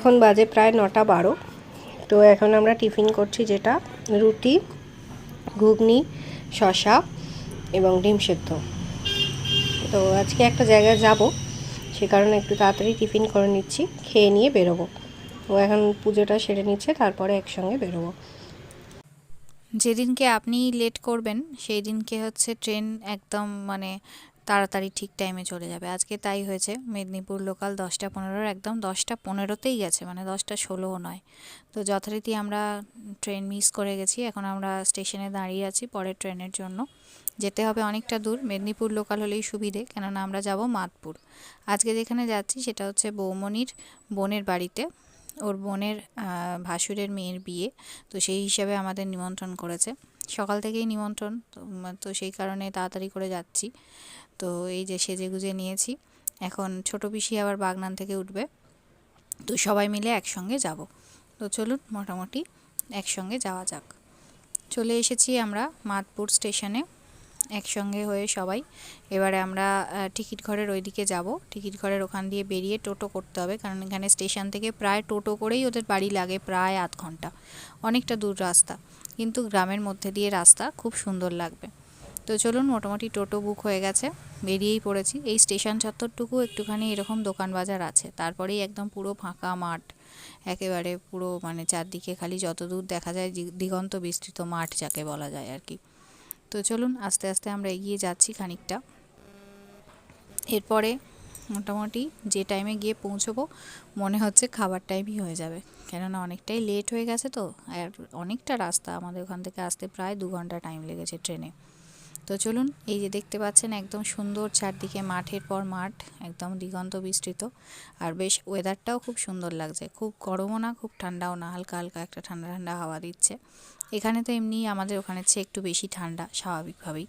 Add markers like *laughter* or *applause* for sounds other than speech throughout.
এখন বাজে প্রায় নটা বারো। তো এখন আমরা টিফিন করছি যেটা, রুটি, ঘুগনি শশা এবং ডিম সেদ্ধ। তো আজকে একটা জায়গায় যাব, সে কারণে একটু তাড়াতাড়ি টিফিন করে নিচ্ছি, খেয়ে নিয়ে বেরোবো। ও এখন পুজোটা সেরে নিচ্ছে, তারপরে একসঙ্গে বেরোবো। যেদিনকে আপনি লেট করবেন সেই দিনকে হচ্ছে ট্রেন একদম মানে তাড়াতাড়ি ঠিক টাইমে চলে যাবে। আজকে তাই হয়েছে, মেদিনীপুর লোকাল দশটা পনেরোর একদম দশটা পনেরোতেই গেছে মানে দশটা ষোলোও নয়। তো যথারীতি আমরা ট্রেন মিস করে গেছি, এখন আমরা স্টেশনে দাঁড়িয়ে আছি পরের ট্রেনের জন্য। যেতে হবে অনেকটা দূর, মেদিনীপুর লোকাল হলেই সুবিধে, কেননা আমরা যাব মাদপুর আজকে যেখানে যাচ্ছি সেটা হচ্ছে বৌমনির বোনের বাড়িতে। ওর বোনের ভাসুরের মেয়ের বিয়ে, তো সেই হিসাবে আমাদের নিমন্ত্রণ করেছে। সকাল থেকেই নিমন্ত্রণ, তো সেই কারণে তাড়াতাড়ি করে যাচ্ছি। তো এই যে সেজে গুজে নিয়েছি, এখন ছোট পিসি আবার বাগনান থেকে উঠবে। তো সবাই মিলে একসঙ্গে যাব। তো চলুন মোটামুটি একসঙ্গে যাওয়া যাক। চলে এসেছি আমরা মাদপুর স্টেশনে, একসঙ্গে হয়ে সবাই। এবারে আমরা টিকিট ঘরের ওইদিকে যাব। টিকিট ঘরের ওখান দিয়ে বেরিয়ে টোটো করতে হবে, কারণ এখানে স্টেশন থেকে প্রায় টোটো করেই ওদের বাড়ি লাগে প্রায় আধ ঘণ্টা। অনেকটা দূর রাস্তা। কিন্তু গ্রামের মধ্যে দিয়ে রাস্তা খুব সুন্দর লাগবে। তো চলুন মোটামুটি টোটো বুক হয়ে গেছে, বেরিয়েই পড়েছি। এই স্টেশন চত্বরটুকু একটুখানি এরকম দোকান বাজার আছে, তারপরেই একদম পুরো ফাঁকা মাঠ, একেবারে পুরো মানে চারদিকে খালি যত দূর দেখা যায় দিগন্ত বিস্তৃত মাঠ যাকে বলা যায় আর কি। তো চলুন আস্তে আস্তে আমরা এগিয়ে যাচ্ছি খানিকটা। এরপরে মোটামুটি যে টাইমে গিয়ে পৌঁছবো, মনে হচ্ছে খাবার টাইমই হয়ে যাবে। কেননা অনেকটাই লেট হয়ে গেছে তো, আর অনেকটা রাস্তা আমাদের ওখান থেকে আসতে প্রায় দু ঘণ্টা টাইম লেগেছে ট্রেনে তো চলুন, এই যে দেখতে পাচ্ছেন একদম সুন্দর চারদিকে মাঠের পর মাঠ, একদম দিগন্ত বিস্তৃত। আর বেশ ওয়েদারটাও খুব সুন্দর লাগছে। খুব গরমও না, খুব ঠান্ডাও না, হালকা হালকা একটা ঠান্ডা ঠান্ডা হাওয়া দিচ্ছে। এখানে তো এমনি আমাদের ওখানে চেয়ে একটু বেশি ঠান্ডা, স্বাভাবিকভাবেই।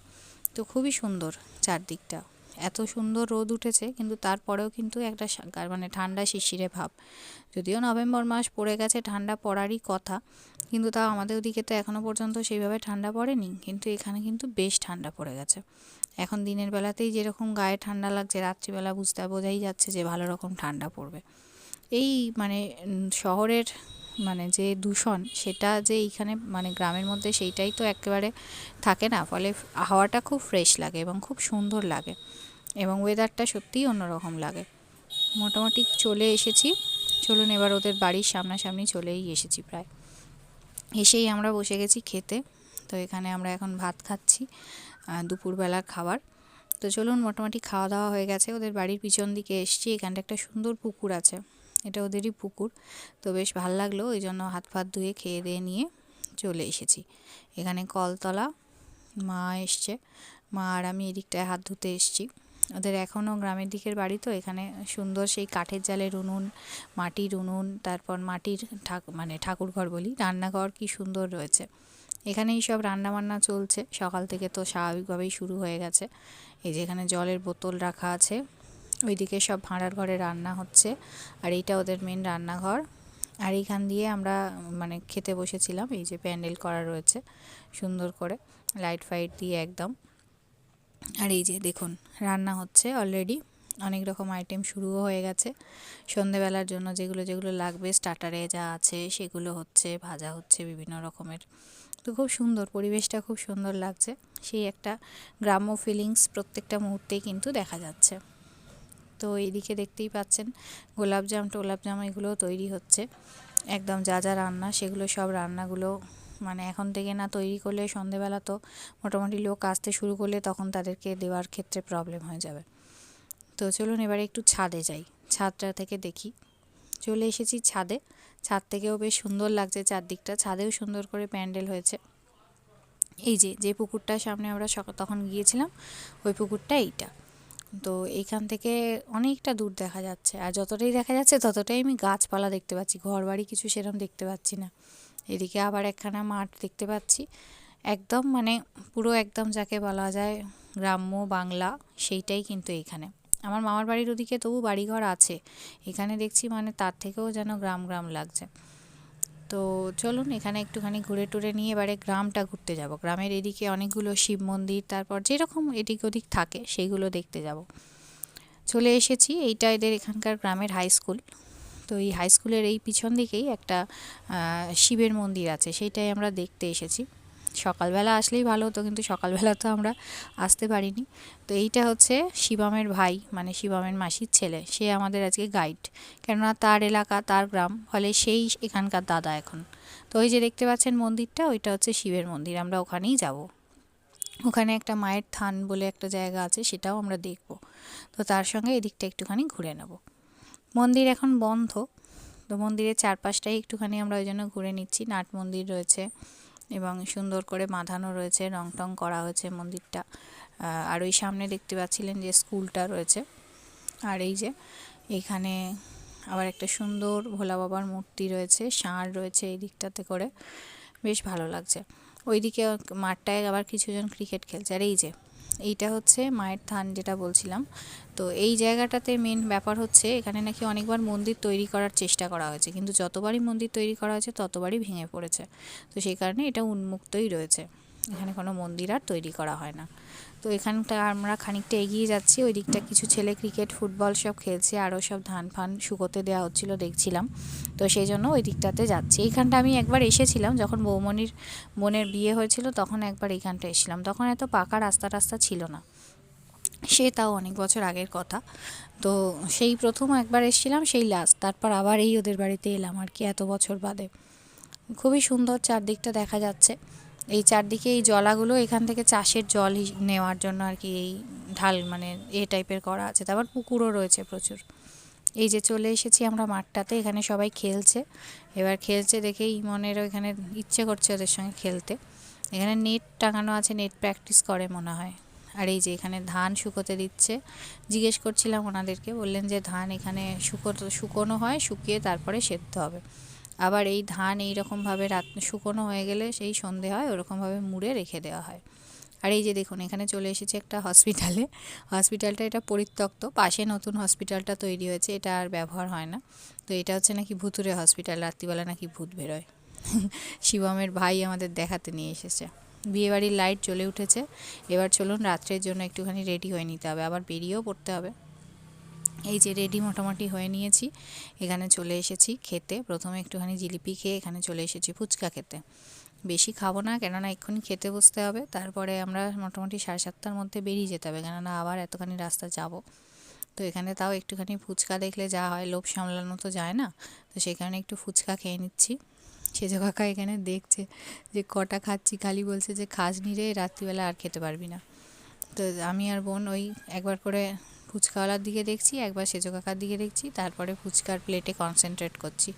তো খুবই সুন্দর চারদিকটা। এত সুন্দর রোদ উঠেছে, কিন্তু তারপরেও কিন্তু একটা মানে ঠান্ডা শিশিরে ভাব। যদিও নভেম্বর মাস পড়ে গেছে, ঠান্ডা পড়ারই কথা, কিন্তু তাও আমাদের ওদিকে তো এখনও পর্যন্ত সেইভাবে ঠান্ডা পড়েনি, কিন্তু এখানে কিন্তু বেশ ঠান্ডা পড়ে গেছে। এখন দিনের বেলাতেই যেরকম গায়ে ঠান্ডা লাগছে, রাত্রিবেলা বুঝতে বোঝাই যাচ্ছে যে ভালো রকম ঠান্ডা পড়বে। এই মানে শহরের মানে যে দূষণ, সেটা যে এইখানে মানে গ্রামের মধ্যে সেইটাই তো একেবারে থাকে না, ফলে হাওয়াটা খুব ফ্রেশ লাগে এবং খুব সুন্দর লাগে। এবং ওয়েদারটা সত্যিই অন্যরকম লাগে। মোটামুটি চলে এসেছি। চলুন এবার ওদের বাড়ির সামনাসামনি চলেই এসেছি প্রায়। এসেই আমরা বসে গেছি খেতে। তো এখানে আমরা এখন ভাত খাচ্ছি দুপুরবেলার খাবার। তো চলুন মোটামুটি খাওয়া দাওয়া হয়ে গেছে। ওদের বাড়ির পিছন দিকে এসছি। এখানটা একটা সুন্দর পুকুর আছে। এটা ওদেরই পুকুর। তো বেশ ভালো লাগল। ওই জন্য হাত ফাত ধুয়ে খেয়ে দিয়ে নিয়ে চলে এসেছি। এখানে কলতলা মা এসছে। মা আর আমি এদিকটায় হাত ধুতে এসছি। ওদের এখনও গ্রামের দিকের বাড়ি তো, এখানে সুন্দর সেই কাঠের জালের উনুন মাটির উনুন তারপর মাটির ঠাক মানে ঠাকুর ঘর বলি, রান্নাঘর কি সুন্দর রয়েছে। এখানেই সব রান্নাবান্না চলছে, সকাল থেকে তো স্বাভাবিকভাবেই শুরু হয়ে গেছে। এই যেখানে জলের বোতল রাখা আছে, ওইদিকে সব ভাঁড়ার ঘরে রান্না হচ্ছে, আর এইটা ওদের মেন রান্নাঘর। আর এইখান দিয়ে আমরা মানে খেতে বসেছিলাম, এই যে প্যান্ডেল করা রয়েছে সুন্দর করে, লাইট ফাইট দিয়ে একদম। আর এই যে দেখুন, রান্না হচ্ছে অলরেডি অনেক রকম আইটেম শুরুও হয়ে গেছে। সন্ধেবেলার জন্য যেগুলো যেগুলো লাগবে স্টার্টারে যা আছে, সেগুলো হচ্ছে, ভাজা হচ্ছে বিভিন্ন রকমের। তো খুব সুন্দর, পরিবেশটা খুব সুন্দর লাগছে। সেই একটা গ্রাম্য ফিলিংস প্রত্যেকটা মুহূর্তেই কিন্তু দেখা যাচ্ছে। তো এইদিকে দেখতেই পাচ্ছেন, গোলাপজাম, টোলাপজাম এগুলো তৈরি হচ্ছে। একদম যা যা রান্না, সেগুলো সব রান্নাগুলো মানে এখন থেকে না তৈরি করলে সন্ধেবেলা তো মোটামুটি লোক আসতে শুরু করলে তখন তাদেরকে দেওয়ার ক্ষেত্রে প্রবলেম হয়ে যাবে। তো চলুন এবারে একটু ছাদে যাই, ছাদটা থেকে দেখি। চলে এসেছি ছাদে। ছাদ থেকেও বেশ সুন্দর লাগছে চারদিকটা, ছাদেও সুন্দর করে প্যান্ডেল হয়েছে। এই যে যে পুকুরটার সামনে আমরা তখন গিয়েছিলাম, ওই পুকুরটা এইটা। তো এইখান থেকে অনেকটা দূর দেখা যাচ্ছে, আর যতটাই দেখা যাচ্ছে ততটাই আমি গাছপালা দেখতে পাচ্ছি ঘর বাড়ি কিছু সেরকম দেখতে পাচ্ছি না। এদিকে আবার একখানা মাঠ দেখতে পাচ্ছি। একদম মানে পুরো একদম যাকে বলা যায় গ্রাম্য বাংলা, সেইটাই কিন্তু এইখানে আমার মামার বাড়ির ওদিকে তবু বাড়িঘর আছে। এখানে দেখছি মানে তার থেকেও যেন গ্রাম গ্রাম লাগছে। তো চলুন এখানে একটুখানি ঘুরে টুরে নিয়ে এবারে গ্রামটা ঘুরতে যাব। গ্রামের এদিকে অনেকগুলো শিব মন্দির, তারপর যেরকম এদিক ওদিক থাকে সেইগুলো দেখতে যাব। চলে এসেছি এইটা এদের এখানকার গ্রামের হাই স্কুল। তো এই হাই স্কুলের এই পিছন দিকেই একটা শিবের মন্দির আছে, সেইটাই আমরা দেখতে এসেছি। সকালবেলা আসলেই ভালো হতো, কিন্তু সকালবেলা তো আমরা আসতে পারিনি। তো এইটা হচ্ছে শিবমের ভাই মানে শিবমের মাসির ছেলে, সে আমাদের আজকে গাইড কেননা তার এলাকা, তার গ্রাম, ফলে সেই এখানকার দাদা এখন। তো ওই যে দেখতে পাচ্ছেন মন্দিরটা, ওইটা হচ্ছে শিবের মন্দির, আমরা ওখানেই যাব। ওখানে একটা মায়ের থান বলে একটা জায়গা আছে, সেটাও আমরা দেখব। তো তার সঙ্গে এদিকটা একটুখানি ঘুরে নেব। মন্দির এখন বন্ধ। তো মন্দিরের চারপাশটাই একটুখানি আমরা ওই জন্য ঘুরে নিচ্ছি। নাট মন্দির রয়েছে এবং সুন্দর করে বাঁধানো রয়েছে রং টং করা হয়েছে মন্দিরটা। আর ওই সামনে দেখতে পাচ্ছিলেন যে স্কুলটা রয়েছে। আর এই যে এইখানে আবার একটা সুন্দর ভোলা বাবার মূর্তি রয়েছে ষাঁড় রয়েছে এই দিকটাতে করে। বেশ ভালো লাগছে। ওইদিকে মাঠটায় আবার কিছুজন ক্রিকেট খেলছে। আর এই যে এইটা হচ্ছে মায়ের থান যেটা বলছিলাম। তো এই জায়গাটাতে মেন ব্যাপার হচ্ছে এখানে নাকি অনেকবার মন্দির তৈরি করার চেষ্টা করা হয়েছে, কিন্তু যতবারই মন্দির তৈরি করা হয়েছে ততবারই ভেঙে পড়েছে। তো সেই কারণে এটা উন্মুক্তই রয়েছে। এখানে কোনো মন্দির আর তৈরি করা হয় না। তো এখানটা আমরা খানিকটা এগিয়ে যাচ্ছি, ওই দিকটা কিছু ছেলে ক্রিকেট, ফুটবল সব খেলছে, আরও সব ধান ফান শুকোতে দেওয়া হচ্ছিল দেখছিলাম। তো সেই জন্য ওই দিকটাতে যাচ্ছি। এইখানটা আমি একবার এসেছিলাম, যখন বৌমনির বোনের বিয়ে হয়েছিল, তখন একবার এইখানটা এসেছিলাম। তখন এত পাকা রাস্তা রাস্তা ছিল না। সে তাও অনেক বছর আগের কথা। তো সেই প্রথম একবার এসেছিলাম, সেই লাস্ট তারপর আবার এই ওদের বাড়িতে এলাম আর কি, এত বছর বাদে। খুবই সুন্দর চারদিকটা দেখা যাচ্ছে। এই চারদিকে এই জলাগুলো এখান থেকে চাষের জল নেওয়ার জন্য আর কি এই ঢাল মানে এ টাইপের করা আছে। তারপর পুকুরও রয়েছে প্রচুর। এই যে চলে এসেছি আমরা মাঠটাতে, এখানে সবাই খেলছে। এবার খেলছে দেখেই মনের এখানে ইচ্ছে করছে ওদের সঙ্গে খেলতে। এখানে নেট টাঙানো আছে নেট প্র্যাকটিস করে মনে হয়। আর এই যে এখানে ধান শুকোতে দিচ্ছে। জিজ্ঞেস করছিলাম ওনাদেরকে, বললেন যে ধান এখানে শুকোতে শুকোনো হয়, শুকিয়ে তারপরে সেদ্ধ হবে। আবার এই ধান এই রকমভাবে রাত শুকনো হয়ে গেলে সেই সন্ধে হয়, ওরকমভাবে মুড়ে রেখে দেওয়া হয়। আর এই যে দেখুন, এখানে চলে এসেছে একটা হসপিটালে। হসপিটালটা এটা পরিত্যক্ত, পাশে নতুন হসপিটালটা তৈরি হয়েছে, এটা আর ব্যবহার হয় না। তো এটা হচ্ছে নাকি ভুতুরে হসপিটাল, রাত্রিবেলা নাকি ভূত বেরোয়। *laughs* শিবমের ভাই আমাদের দেখাতে নিয়ে এসেছে। বিয়েবাড়ির লাইট জ্বলে উঠেছে, এবার চলুন রাত্রের জন্য একটুখানি রেডি হয়ে নিতে হবে, আবার বেরিয়েও পড়তে হবে। এই যে রেডি মোটামুটি হয়ে নিয়েছি। এখানে চলে এসেছি খেতে। প্রথমে একটুখানি জিলিপি খেয়ে এখানে চলে এসেছি ফুচকা খেতে। বেশি খাব না, কেননা এক্ষুনি খেতে বসতে হবে। তারপরে আমরা মোটামুটি সাড়ে সাতটার মধ্যে বেরিয়ে যেতে হবে, কেননা আবার এতখানি রাস্তা যাব। তো এখানে তাও একটুখানি ফুচকা দেখলে যা হয়, লোভ সামলানো তো যায় না। তো সেখানে একটু ফুচকা খেয়ে নিচ্ছি। সেজো কাকা এখানে দেখছে যে কটা খাচ্ছি, খালি বলছে যে খাস নি রে, রাত্রিবেলা আর খেতে পারবি না। তো আমি আর বোন ওই একবার করে ফুচকাওয়ালার দিকে দেখছি, একবার সেজো কাকার দিকে দেখছি, তারপরে ফুচকার প্লেটে কনসেন্ট্রেট করছি।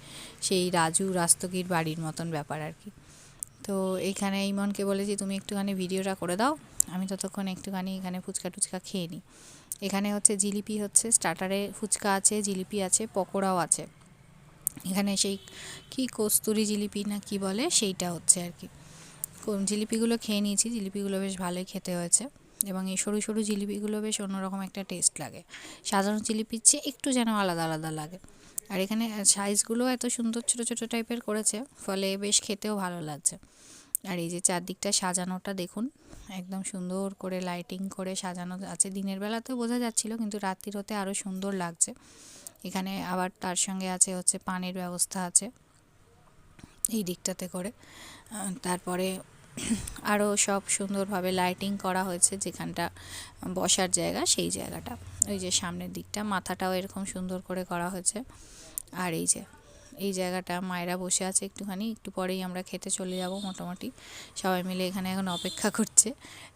সেই রাজু রাস্তগীর বাড়ির মতন ব্যাপার আর কি। তো এইখানে ইমনকে বলেছি, তুমি একটুখানি ভিডিওটা করে দাও, আমি ততক্ষণ একটুখানি এখানে ফুচকা টুচকা খেয়ে নিই। এখানে হচ্ছে জিলিপি হচ্ছে, স্টার্টারে ফুচকা আছে, জিলিপি আছে, পকোড়াও আছে। এখানে সেই কি কস্তুরি জিলিপি না কি বলে, সেইটা হচ্ছে আর কি জিলিপিগুলো খেয়ে নিয়েছি, জিলিপিগুলো বেশ ভালোই খেতে হয়েছে। এবং এই সরু সরু জিলিপিগুলো বেশ অন্যরকম একটা টেস্ট লাগে। সাধারণ জিলিপির চেয়ে একটু যেন আলাদা আলাদা লাগে। আর এখানে সাইজগুলো এত সুন্দর ছোটো ছোটো টাইপের করেছে, ফলে বেশ খেতেও ভালো লাগছে। আর এই যে চারদিকটা সাজানোটা দেখুন, একদম সুন্দর করে লাইটিং করে সাজানো আছে। দিনের বেলাতেও বোঝা যাচ্ছিল, কিন্তু রাত্রির হতে আরও সুন্দর লাগছে। এখানে আবার তার সঙ্গে আছে হচ্ছে পানির ব্যবস্থা আছে, এই দিকটাতে করে। তারপরে আরও সব সুন্দরভাবে লাইটিং করা হয়েছে যেখানটা বসার জায়গা, সেই জায়গাটা। ওই যে সামনের দিকটা, মাথাটাও এরকম সুন্দর করে করা হয়েছে। আর এই যে, এই জায়গাটা মায়েরা বসে আছে একটুখানি, একটু পরেই আমরা খেতে চলে যাব মোটামুটি। সবাই মিলে এখানে এখন অপেক্ষা করছে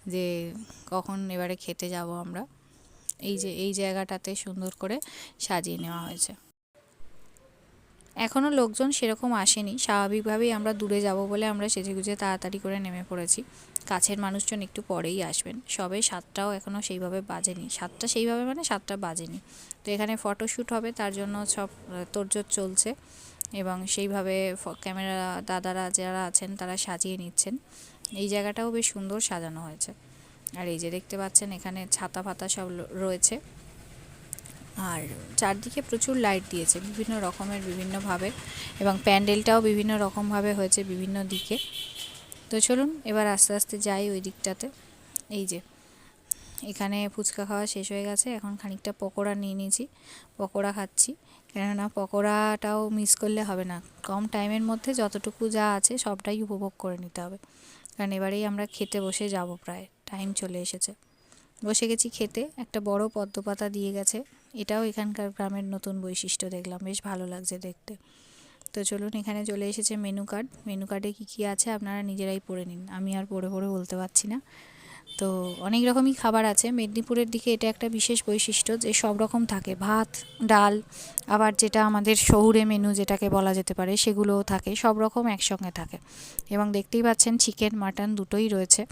যে কখন এবারে খেতে যাব আমরা। এই যে, এই জায়গাটাতে সুন্দর করে সাজিয়ে নেওয়া হয়েছে। এখনও লোকজন সেরকম আসেনি। স্বাভাবিকভাবেই আমরা দূরে যাব বলে আমরা সেজেগুজে তাড়াতাড়ি করে নেমে পড়েছি। কাছের মানুষজন একটু পরেই আসবেন। সবে সাতটাও এখনও সেইভাবে বাজেনি। সাতটা সেইভাবে মানে সাতটা বাজেনি। তো এখানে ফটোশ্যুট হবে, তার জন্য সব তোড়জোড় চলছে এবং সেইভাবে ক্যামেরা দাদারা যারা আছেন তারা সাজিয়ে নিচ্ছেন। এই জায়গাটাও বেশ সুন্দর সাজানো হয়েছে। আর এই যে দেখতে পাচ্ছেন এখানে ছাতা ফাতা সব রয়েছে। আর চারদিকে প্রচুর লাইট দিয়েছে, বিভিন্ন রকমের, বিভিন্নভাবে এবং প্যান্ডেলটাও বিভিন্ন রকমভাবে হয়েছে বিভিন্ন দিকে। তো চলুন, এবার আস্তে আস্তে যাই ওই দিকটাতে। এই যে, এখানে ফুচকা খাওয়া শেষ হয়ে গেছে, এখন খানিকটা পকোড়া নিয়ে নিয়েছি, পকোড়া খাচ্ছি। কেননা পকোড়াটাও মিস করলে হবে না, কম টাইমের মধ্যে যতটুকু যা আছে সবটাই উপভোগ করে নিতে হবে। কারণ এবারেই আমরা খেতে বসে যাব প্রায় টাইম চলে এসেছে। বসে গেছি খেতে, একটা বড় পদ্মপাতা দিয়ে গেছে। এটাও এখানকার গ্রামের নতুন বৈশিষ্ট্য দেখলাম, বেশ ভালো লাগছে দেখতে। তো চলুন এখানে চলে এসেছে মেনু কার্ড মেনু কার্ডে কী কী আছে আপনারা নিজেরাই পড়ে নিন, আমি আর পড়ে পড়ে বলতে পারছি না। তো অনেক রকমই খাবার আছে, মেদিনীপুরের দিকে এটা একটা বিশেষ বৈশিষ্ট্য যে সব রকম থাকে, ভাত, ডাল, আবার যেটা আমাদের শহুরে মেনু যেটাকে বলা যেতে পারে সেগুলোও থাকে, সব রকম একসঙ্গে থাকে। এবং দেখতেই পাচ্ছেন চিকেন মাটন দুটোই রয়েছে।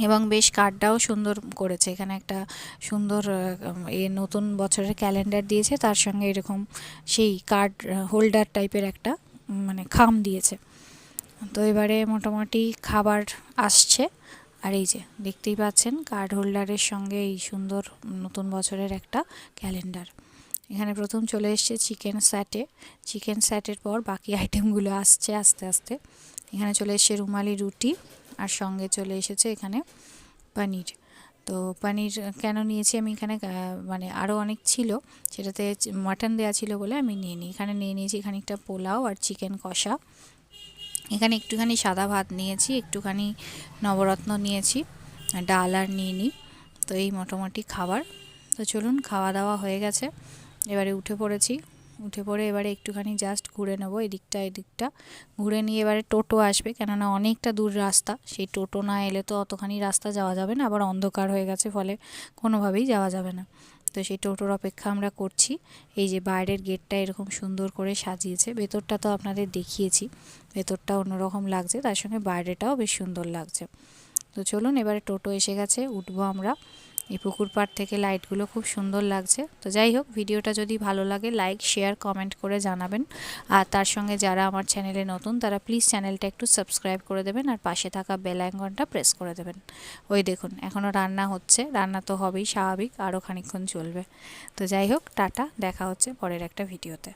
এবং বেশ কার্ডটাও সুন্দর করেছে। এখানে একটা সুন্দর এ নতুন বছরের ক্যালেন্ডার দিয়েছে। তার সঙ্গে এরকম সেই কার্ড হোল্ডার টাইপের একটা মানে খাম দিয়েছে। তো এবারে মোটামুটি খাবার আসছে। আর এই যে, দেখতেই পাচ্ছেন, কার্ড হোল্ডারের সঙ্গে এই সুন্দর নতুন বছরের একটা ক্যালেন্ডার। এখানে প্রথম চলে এসছে চিকেন স্যাটে। চিকেন স্যাটের পর বাকি আইটেমগুলো আসছে আস্তে আস্তে। এখানে চলে এসছে রুমালি রুটি। আর সঙ্গে চলে এসেছে এখানে পনির। তো পনির কেন নিয়েছি আমি এখানে? মানে আরও অনেক ছিল। সেটাতে মাটন দেওয়া ছিল বলে আমি নিয়ে নিই এখানে নিয়ে নিয়েছি খানিকটা পোলাও আর চিকেন কষা। এখানে একটুখানি সাদা ভাত নিয়েছি, একটুখানি নবরত্ন নিয়েছি ডাল আর নিয়ে নিই তো এই মোটামুটি খাবার। তো চলুন, খাওয়া দাওয়া হয়ে গেছে। এবারে উঠে পড়েছি। উঠে পড়ে, এবারে একটুখানি জাস্ট ঘুরে নেব এদিকটা এদিকটা। ঘুরে নিয়ে এবারে টোটো আসবে, কেননা অনেকটা দূর রাস্তা। সেই টোটো না এলে তো অতখানি রাস্তা যাওয়া যাবে না, আবার অন্ধকার হয়ে গেছে ফলে কোনোভাবেই যাওয়া যাবে না। তো সেই টোটোর অপেক্ষা আমরা করছি। এই যে বাইরের গেটটা এরকম সুন্দর করে সাজিয়েছে, ভেতরটা তো আপনাদের দেখিয়েছি। ভেতরটা অন্যরকম লাগছে, তার সঙ্গে বাইরেটাও বেশ সুন্দর লাগছে। তো চলুন এবারে টোটো এসে গেছে, উঠবো আমরা। এই পুকুর পাড় থেকে লাইটগুলো খুব সুন্দর লাগছে। তো যাই হোক, ভিডিওটা যদি ভালো লাগে লাইক শেয়ার কমেন্ট করে জানাবেন। আর তার সঙ্গে যারা আমার চ্যানেলে নতুন, তারা প্লিজ চ্যানেলটা একটু সাবস্ক্রাইব করে দেবেন আর পাশে থাকা বেল আইকনটা প্রেস করে দেবেন। ওই দেখুন এখনও রান্না হচ্ছে। রান্না তো হবেই, স্বাভাবিক আরও খানিক্ষণ চলবে। তো যাই হোক, টাটা, দেখা হচ্ছে পরের একটা ভিডিওতে।